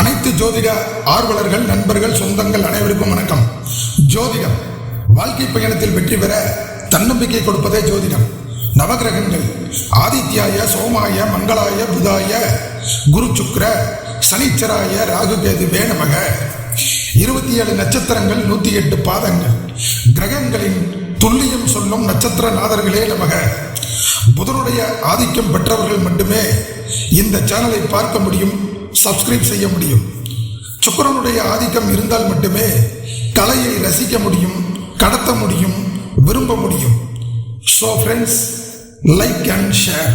அனைத்து ஜோதிட ஆர்வலர்கள் நண்பர்கள் சொந்தங்கள் அனைவருக்கும் வணக்கம். ஜோதிடம் வாழ்க்கை பயணத்தில் வெற்றி பெற தன்னம்பிக்கை கொடுப்பதே ஜோதிடம். நவகிரகங்கள் ஆதித்யாய சோமாய மங்களாய புதாய குரு சுக்ர சனிச்சராய ராகு கேதுவே நமக இருபத்தி ஏழு நட்சத்திரங்கள் நூத்தி எட்டு பாதங்கள். கிரகங்களின் துல்லியம் சொல்லும் நட்சத்திர நாதர்களே நமக. புதனுடைய ஆதிக்கம் பெற்றவர்கள் மட்டுமே இந்த சேனலை பார்க்க முடியும். சப்ஸ்கிரைப் செய்ய முடியும். சுக்கரனுடைய ஆதிக்கம் இருந்தால் மட்டுமே கலையை ரசிக்க முடியும் கடத்த முடியும் விரும்ப முடியும். So friends like and share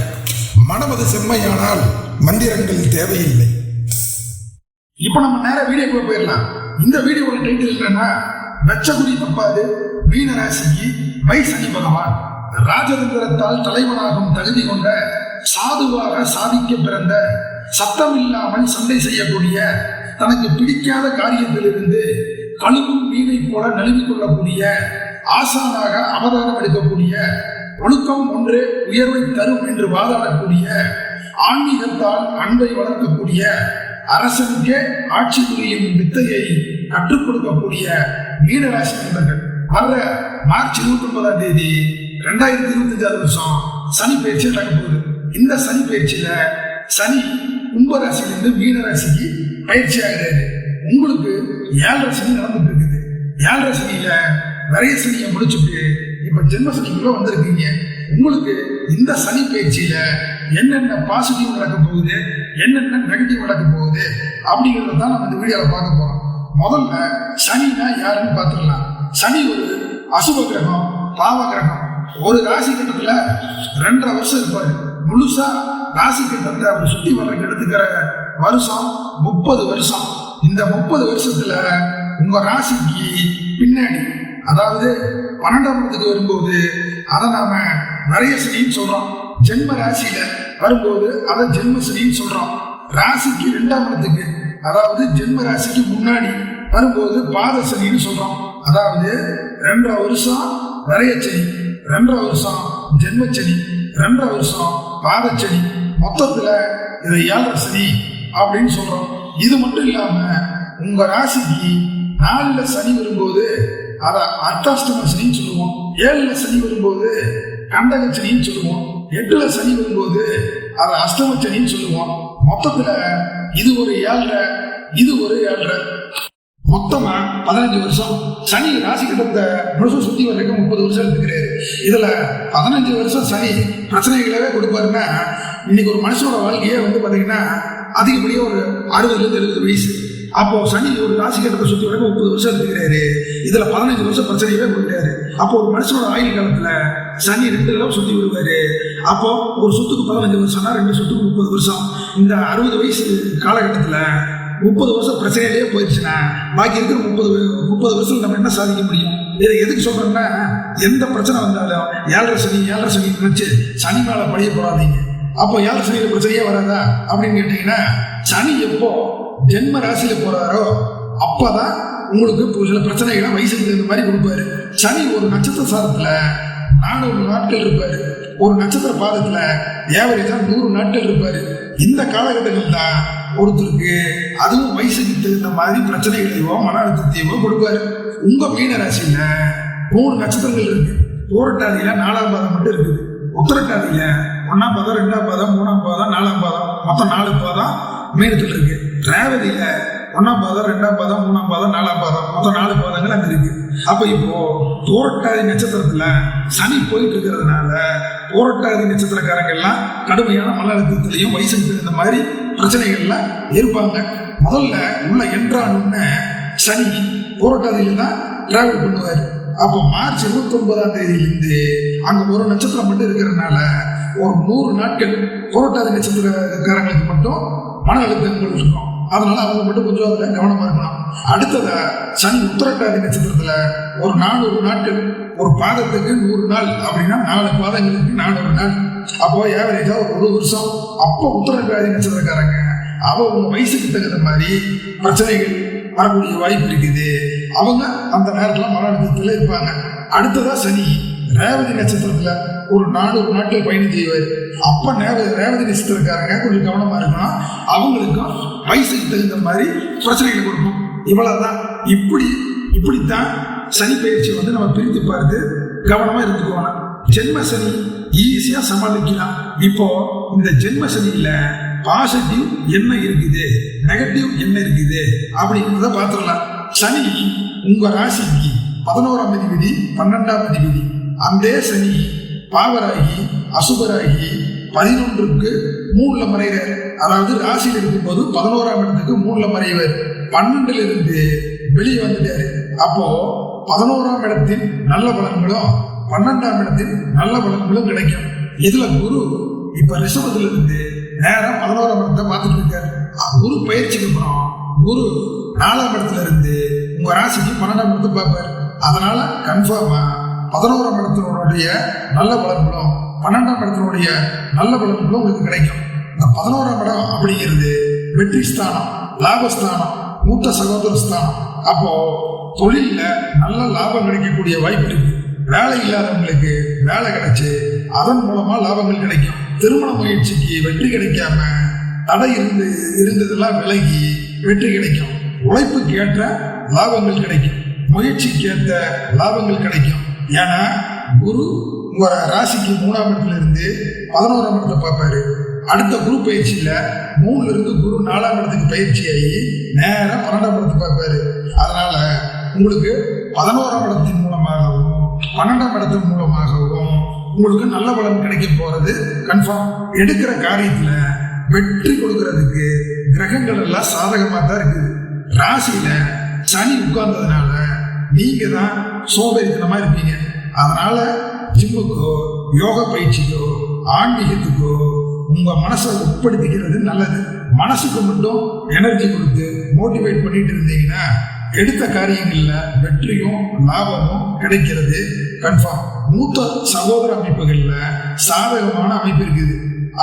மனமது செம்மையானால் மந்திரங்கள் தேவையில்லை. இப்போ நம்ம நேர வீடியோக்குள்ள போயிடலாம். இந்த வீடியோவோட டைட்டில் என்னன்னா வெச்சகுடி தப்பாது மீன ராசிக்கு வை சனி பகவான். ராஜதந்திரத்தால் தலைவனாகும் தகுதி கொண்ட சாதுவாக சாதிக்க பிறந்த சத்தம் இல்லாமல் சண்டை செய்யக்கூடிய தனக்கு பிடிக்காத காரியத்திலிருந்து கழுவும் மீனை போல நழுவிக் கொள்ளக்கூடிய ஆசானாக அவதாரம் எடுக்கக்கூடிய ஒழுக்கம் ஒன்றே உயர்வை தரும் என்று வாதாடக்கூடிய ஆன்மீகத்தால் அன்பை வளர்க்கக்கூடிய அரசனுக்கே ஆட்சி புரியும் வித்தையை கற்றுக் கொடுக்கக்கூடிய மீனராசி நண்பர்கள். வர்ற மார்ச் இருபத்தி ஒன்பதாம் தேதி ரெண்டாயிரத்தி இருபத்தி அஞ்சாவது வருஷம் சனி பயிற்சி நடக்க போகுது. இந்த சனி பயிற்சியில சனி கும்பராசிலிருந்து மீனராசிக்கு பயிற்சி ஆகிறாரு. உங்களுக்கு ஏழரை சனி நடந்துட்டு இருக்குது ஏழரை சனியில நிறைய சனியை முடிச்சுட்டு இப்ப ஜென்மசனிக்குள்ள வந்திருக்கீங்க. உங்களுக்கு இந்த சனி பயிற்சியில என்னென்ன பாசிட்டிவ் நடக்க போகுது என்னென்ன நெகட்டிவ் நடக்க போகுது அப்படிங்கிறத தான் நம்ம இந்த வீடியோவில் பார்க்க போறோம். முதல்ல சனினா யாருன்னு பார்த்துடலாம். சனி ஒரு அசுப கிரகம் பாவ கிரகம். ஒரு ராசி கட்டத்துல ரெண்டரை வருஷம் இருப்பாரு. முழுசா ராசி கட்டத்தை அவர் சுத்தி வர்றதுக்கு எடுத்துக்கிற வருஷம் முப்பது வருஷம். இந்த முப்பது வருஷத்துல உங்க ராசிக்கு பின்னாடி அதாவது பன்னெண்டாம் இடத்துக்கு வரும்போது அதை நாம நிறைய சனின்னு சொல்றோம். ஜென்ம ராசியில வரும்போது அதை ஜென்ம சனின்னு சொல்றோம். ராசிக்கு ரெண்டாம் இடத்துக்கு அதாவது ஜென்ம ராசிக்கு முன்னாடி வரும்போது பாத சனின்னு சொல்றோம். அதாவது ரெண்டரை வருஷம் நிறைய சனி ரெண்டரை வருஷம் ஜென்மச்சனி ரெண்டரை வருஷம் பாதச்சனி. மொத்தத்தில் இதை ஏழரை சனி அப்படின்னு சொல்கிறோம் இது மட்டும் இல்லாமல் உங்கள் ராசிக்கு நாலில் சனி வரும்போது அதை அர்த்தாஷ்டம சனின்னு சொல்லுவோம். ஏழில் சனி வரும்போது கண்டக சனின்னு சொல்லுவோம். எட்டில் சனி வரும்போது அதை அஷ்டம சனின்னு சொல்லுவோம். மொத்தத்தில் இது ஒரு ஏழரை இது ஒரு ஏழரை மொத்தமா பதினஞ்சு வருஷம். சனி ராசி கட்டத்தை முழுசும் சுத்தி வரைக்கும் முப்பது வருஷம் எடுத்துக்கிறாரு. இதுல பதினஞ்சு வருஷம் சனி பிரச்சனைகளவே கொடுப்பாருன்னா இன்னைக்கு ஒரு மனுஷனோட வாழ்க்கையே வந்து பாத்தீங்கன்னா அதிகப்படியாக ஒரு அறுபதுல இருந்து எழுபது வயசு. அப்போ சனி ஒரு ராசி கட்டத்தை சுத்தி வரைக்கும் முப்பது வருஷம் இருக்கிறாரு இதுல பதினஞ்சு வருஷம் பிரச்சனையவே கொடுக்குறாரு. அப்போ ஒரு மனுஷனோட ஆயுள் காலத்துல சனி ரெண்டு தடவை சுத்தி விடுவாரு அப்போ ஒரு சொத்துக்கு பதினஞ்சு வருஷம்னா ரெண்டு சொத்துக்கு முப்பது வருஷம். இந்த அறுபது வயசு காலகட்டத்துல முப்பது வருஷம் பிரச்சனையிலேயே போயிடுச்சுன்னா பாக்கி இருக்கிற முப்பது முப்பது வருஷம் நம்ம என்ன சாதிக்க முடியும்? இதை எதுக்கு சொல்கிறோம்னா எந்த பிரச்சனை வந்தாலும் ஏழரை சனி ஏழரை சனி நினச்சி சனி மேலே பழிய போடாதீங்க. அப்போ ஏழரை சனியில் பிரச்சனையே வராதா? அப்படின்னு கேட்டிங்கன்னா சனி எப்போ ஜென்ம ராசியில் போகிறாரோ அப்போ தான் உங்களுக்கு இப்போ சில பிரச்சனைகளை வயசுக்கு தகுந்த மாதிரி கொடுப்பாரு. சனி ஒரு நட்சத்திர சாதத்தில் நானூறு நாட்கள் இருப்பார். ஒரு நட்சத்திர பாதத்தில் ஏவரேஜாக நூறு நாட்கள் இருப்பார். இந்த காலகட்டத்தில் தான் ஒருத்தருக்கு அதுவும் வயசுக்கு தகுந்த மாதிரி பிரச்சனைகளையோ மன அழுத்தத்தையோ கொடுப்பாரு. உங்க மீன ராசியில மூணு நட்சத்திரங்கள் இருக்கு. போரட்டாதியில நாலாம் பாதம் மட்டும் இருக்குது. உத்தரட்டாதியில ஒன்னாம் பாதம் ரெண்டாம் பாதம் மூணாம் பாதம் நாலாம் பாதம் மொத்தம் நாலு பாதம் மீனத்தில் இருக்கு. ரேவதியில ஒன்னாம் பாதம் ரெண்டாம் பாதம் மூணாம் பாதம் நாலாம் பாதம். மொத்தம் நாலு பாதங்கள் அங்க இருக்கு. அப்ப இப்போ போரட்டாதி நட்சத்திரத்துல சனி போயிட்டு இருக்கிறதுனால போரட்டாதி நட்சத்திரக்காரங்க எல்லாம் கடுமையான மன அழுத்தத்திலையும் வயசுக்கு இந்த மாதிரி பிரச்சனைகள்ல இருப்பாங்க முதல்ல உள்ள என்றான்னு சனி போராட்டாதியில தான் டிராவல் பண்ணுவார். அப்போ மார்ச் இருபத்தி ஒன்பதாம் தேதியிலிருந்து அங்க ஒரு நட்சத்திரம் மட்டும் இருக்கிறதுனால ஒரு நூறு நாட்கள் போராட்டாதி நட்சத்திரக்காரங்களுக்கு மட்டும் மன அழுத்தங்கள் இருக்கும். அதனால அவங்க மட்டும் கொஞ்சம் அதில் கவனமாக இருக்கணும் அடுத்ததா சனி உத்தரட்டாதி நட்சத்திரத்தில் ஒரு நானூறு நாட்கள் ஒரு பாதத்துக்கு நூறு நாள் அப்படின்னா நாலு பாதங்களுக்கு நானூறு நாள். அப்போ ஏவரேஜாக ஒரு ஒரு வருஷம். அப்போ உத்தரட்டாதி நட்சத்திரக்காரங்க அவள் உங்கள் வயசுக்கு தகுந்த மாதிரி பிரச்சனைகள் வரக்கூடிய வாய்ப்பு இருக்குது. அவங்க அந்த நேரத்தில் மன அழுத்தத்தில் இருப்பாங்க. அடுத்ததாக சனி ரேவதி நட்சத்திரத்தில் ஒரு நானூறு நாட்கள் பயணம் செய்வார். அப்போ நேவ ரேவதி நட்சத்திரக்காரங்க கொஞ்சம் கவனமாக இருக்கணும் அவங்களுக்கும் வயசுக்கு தகுந்த மாதிரி பிரச்சனைகளை கொடுப்போம் இவ்வளவுதான். இப்படி இப்படித்தான் சனி பயிற்சி வந்து நம்ம பிரித்து பார்த்து கவனமா இருந்துக்கோணும். ஜென்ம சனி ஈஸியா சமாளிக்கலாம். இப்போ இந்த ஜென்ம சனியில பாசிட்டிவ் என்ன இருக்குது? நெகட்டிவ் என்ன இருக்குது? அப்படிங்கிறத பார்த்துடலாம். சனி உங்க ராசிக்கு பதினோராம் அதிபதி பன்னெண்டாம் அதிபதி. அந்த சனி பாவராகி அசுபராகி பதினொன்றுக்கு மூணுல மறைகிறார் அதாவது ராசியில் இருக்கும்போது பதினோராம் இடத்துக்கு மூணுல மறைவர் பன்னெண்டுல இருந்து வெளியே வந்துட்டாரு. அப்போ பதினோராம் இடத்தின் நல்ல பலன்களும் பன்னெண்டாம் இடத்தின் நல்ல பலன்களும் கிடைக்கும். இதுல குரு இப்ப ரிஷபத்துல இருந்து நேரம் பதினோராம் இடத்தை பார்த்துட்டு இருக்காரு. குரு பயிற்சிக்கு அப்புறம் குரு நாலாம் இடத்துல இருந்து உங்க ராசிக்கு பன்னெண்டாம் இடத்தை பார்ப்பாரு. அதனால கன்ஃபார்மா பதினோராம் இடத்தினுடைய நல்ல பலன்களும் பன்னெண்டாம் இடத்தினுடைய நல்ல பலன்களும் உங்களுக்கு கிடைக்கும். இந்த பதினோராம் இடம் அப்படிங்கிறது வெற்றி ஸ்தானம் லாபஸ்தானம் மூத்த சகோதர ஸ்தானம். அப்போ தொழிலில் நல்ல லாபம் கிடைக்கக்கூடிய வாய்ப்பு இருக்கு. வேலை இல்லாதவங்களுக்கு வேலை கிடைச்சு அதன் மூலமா லாபங்கள் கிடைக்கும். திருமண முயற்சிக்கு வெற்றி கிடைக்காம தடை இருந்து இருந்ததெல்லாம் விலகி வெற்றி கிடைக்கும். உழைப்புக்கு ஏற்ற லாபங்கள் கிடைக்கும். முயற்சிக்கு ஏற்ற லாபங்கள் கிடைக்கும். ஏன்னா குரு உங்க ராசிக்கு மூணாம் இடத்துல இருந்து பதினோராம் இடத்தை பார்ப்பாரு. அடுத்த குரு பயிற்சியில மூணுல இருந்து குரு நாலாம் இடத்துக்கு பயிற்சியாகி நேரம் பன்னெண்டாம் இடத்தை பார்ப்பாரு. அதனால உங்களுக்கு பதினோராம் இடத்தின் மூலமாகவும் பன்னெண்டாம் இடத்தின் மூலமாகவும் உங்களுக்கு நல்ல பலன் கிடைக்க போறது கன்ஃபார்ம் எடுக்கிற காரியத்துல வெற்றி கொடுக்கறதுக்கு கிரகங்கள் எல்லாம் சாதகமாக தான் இருக்குது. ராசியில சனி உட்கார்ந்ததுனால நீங்க தான் சோபேறித்தனமா இருப்பீங்க. அதனால ஜிம்முக்கோ யோகா பயிற்சிக்கோ ஆன்மீகத்துக்கோ உங்க மனசை உட்படுத்திக்கிறது நல்லது. மனசுக்கு மட்டும் எனர்ஜி கொடுத்து மோட்டிவேட் பண்ணிட்டு இருந்தீங்கன்னா எடுத்த காரியங்கள்ல வெற்றியும் லாபமும் கிடைக்கிறது. கன்ஃபார்ம் மூத்த சகோதர அமைப்புகள்ல சாதகமான அமைப்பு இருக்குது.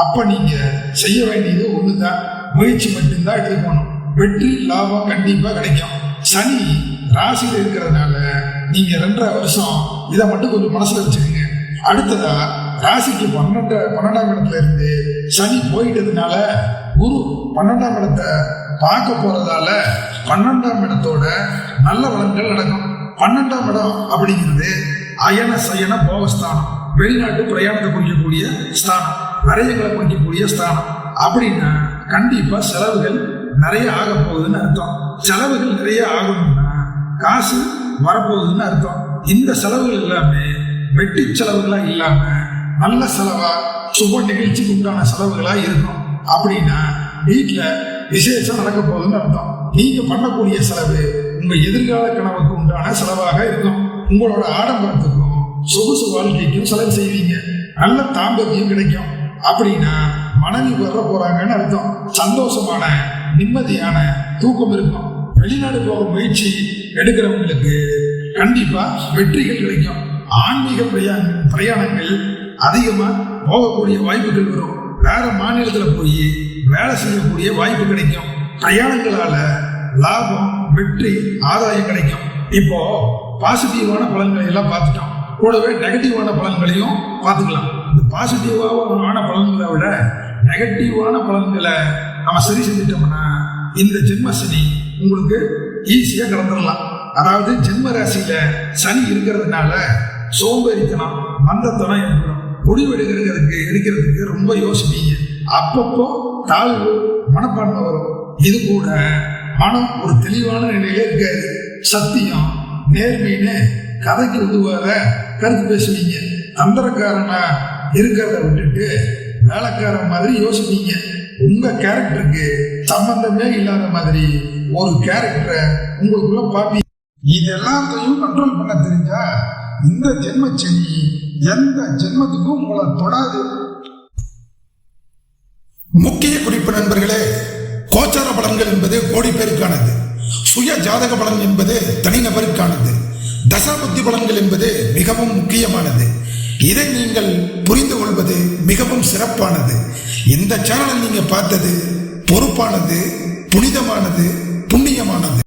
அப்ப நீங்க செய்ய வேண்டியது ஒண்ணுதான். முயற்சி மட்டும்தான் எடுத்துக்கணும் வெற்றி லாபம் கண்டிப்பா கிடைக்கும். சனி ராசியில் இருக்கிறதுனால நீங்க ரெண்டரை வருஷம் இதை மட்டும் கொஞ்சம் மனசுல வச்சுக்கோங்க. அடுத்ததா ராசிக்கு பன்னெண்டு பன்னெண்டாம் இடத்துல இருந்து சனி போயிட்டதுனால குரு பன்னெண்டாம் இடத்தை பார்க்க போறதால பன்னெண்டாம் இடத்தோட நல்ல வளங்கள் நடக்கும். பன்னெண்டாம் இடம் அப்படிங்கிறது அயன சயன போகஸ்தானம். வெளிநாட்டு பிரயாணத்தை குறிக்கக்கூடிய ஸ்தானம். விரயங்களை குறிக்கக்கூடிய ஸ்தானம். அப்படின்னா கண்டிப்பா செலவுகள் நிறைய ஆக போகுதுன்னு அர்த்தம். செலவுகள் நிறைய ஆகணும்னா காசு வரப்போகுதுன்னு அர்த்தம். இந்த செலவுகள் எல்லாமே வெட்டி செலவுகளாக இல்லாம நல்ல செலவா சுப நிகழ்ச்சிக்கு உண்டான செலவுகளா இருக்கும் அப்படின்னா வீட்டுல விசேஷம் நடக்க போகுதுன்னு அர்த்தம். நீங்க பண்ணக்கூடிய செலவு உங்க எதிர்கால கனவுக்கு உண்டான செலவாக இருக்கும். உங்களோட ஆடம்பரத்துக்கும் சொகுசு வாழ்க்கைக்கும் செலவு செய்வீங்க. நல்ல தாம்பத்தியம் கிடைக்கும். அப்படின்னா மனைவி வர போறாங்கன்னு அர்த்தம். சந்தோஷமான நிம்மதியான தூக்கம் இருக்கும். வெளிநாடு போக முயற்சி எடுக்கிறவங்களுக்கு கண்டிப்பா வெற்றிகள் கிடைக்கும். ஆன்மீக பிரயாண பிரயாணங்கள் அதிகமாக போகக்கூடிய வாய்ப்புகள் வரும். வேற மாநிலத்தில் போய் வேலை செய்யக்கூடிய வாய்ப்பு கிடைக்கும். பிரயாணங்களால லாபம் வெற்றி ஆதாயம் கிடைக்கும். இப்போ பாசிட்டிவான பலன்களை எல்லாம் பார்த்துட்டோம். கூடவே நெகட்டிவான பலன்களையும் பார்த்துக்கலாம். இந்த பாசிட்டிவான பலன்களை விட நெகட்டிவான பலன்களை நம்ம சரி செஞ்சிட்டோம்னா இந்த ஜென்ம சனி உங்களுக்கு ஈஸியாக கடந்துடலாம் அதாவது ஜென்ம ராசியில சனி இருக்கிறதுனால சோம்பேறித்தனம் மந்தத்தனம் ஏற்படும் முடிவெடுக்கிறதுக்கு எடுக்கிறதுக்கு ரொம்ப யோசிப்பீங்க. அப்பப்போ தாழ்வு மனப்பான்மை வரும். இது கூட மனம் ஒரு தெளிவான நிலையில இருக்காது. சத்தியம் நேர்மைன்னு கதைக்கு உதுவாத கருத்து பேசுவீங்க. தந்திரக்காரனா இருக்கிறத விட்டுட்டு வேலைக்காரன் மாதிரி யோசிப்பீங்க. உங்க கேரக்டருக்கு சம்பந்தமே இல்லாத மாதிரி ஒரு கேரக்டரை உங்களுக்குள்ள பாப்பீங்க. இதெல்லாத்தையும் கண்ட்ரோல் பண்ண தெரிஞ்சா இந்த ஜென்ம செடி எந்த ஜென்மத்துக்கும் உங்களை தொடாது. முக்கிய குறிப்பு நண்பர்களே கோச்சார பலன்கள் என்பது கோடி பேருக்கானது. சுய ஜாதக பலன் என்பது தனிநபருக்கானது. தசாபுத்தி பலன்கள் என்பது மிகவும் முக்கியமானது. இதை நீங்கள் புரிந்து கொள்வது மிகவும் சிறப்பானது. இந்த சேனலை நீங்க பார்த்தது பொறுப்பானது புனிதமானது புண்ணியமானது.